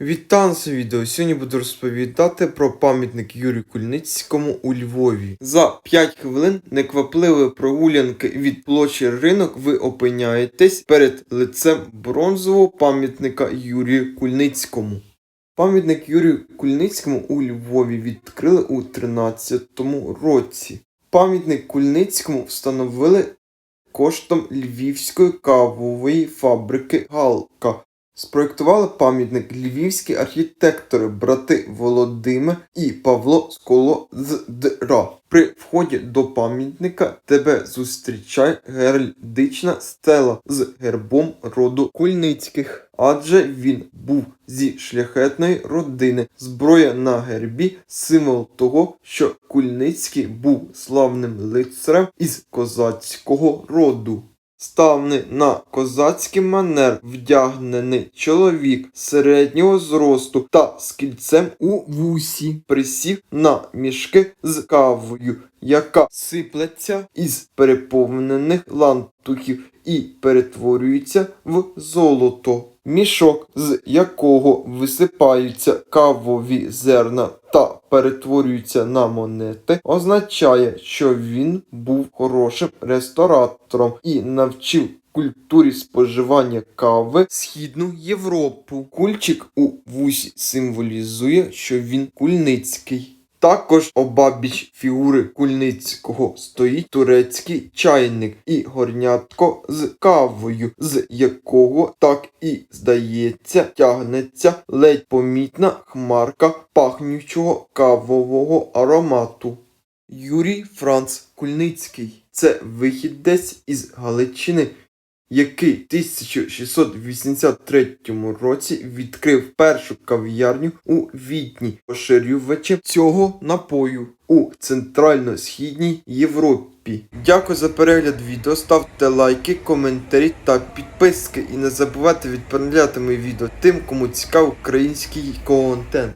Вітаю цьому відео. Сьогодні буду розповідати про пам'ятник Юрію Кульницькому у Львові. За 5 хвилин неквапливої прогулянки від площі ринок ви опиняєтесь перед лицем бронзового пам'ятника Юрію Кульницькому. Пам'ятник Юрію Кульницькому у Львові відкрили у 13 році. Пам'ятник Кульницькому встановили коштом львівської кавової фабрики Галка. Спроєктували пам'ятник львівські архітектори брати Володимир і Павло Сколодра. При вході до пам'ятника тебе зустрічає геральдична стела з гербом роду Кульницьких, адже він був зі шляхетної родини. Зброя на гербі символ того, що Кульницький був славним лицарем із козацького роду. Ставний на козацький манер вдягнений чоловік середнього зросту та з кільцем у вусі присів на мішки з кавою, яка сиплеться із переповнених лантухів і перетворюється в золото. Мішок, з якого висипаються кавові зерна та перетворюються на монети, означає, що він був хорошим ресторатором і навчив культурі споживання кави Східну Європу. Кульчик у вусі символізує, що він кульницький. Також обабіч фігури Кульницького стоїть турецький чайник і горнятко з кавою, з якого так і здається тягнеться ледь помітна хмарка пахнючого кавового аромату. Юрій Франц Кульницький це вихідець із Галичини, який в 1683 році відкрив першу кав'ярню у Відні, поширювачем цього напою у центрально-східній Європі. Дякую за перегляд відео, ставте лайки, коментарі та підписки і не забувайте відправляти мої відео тим, кому цікавий український контент.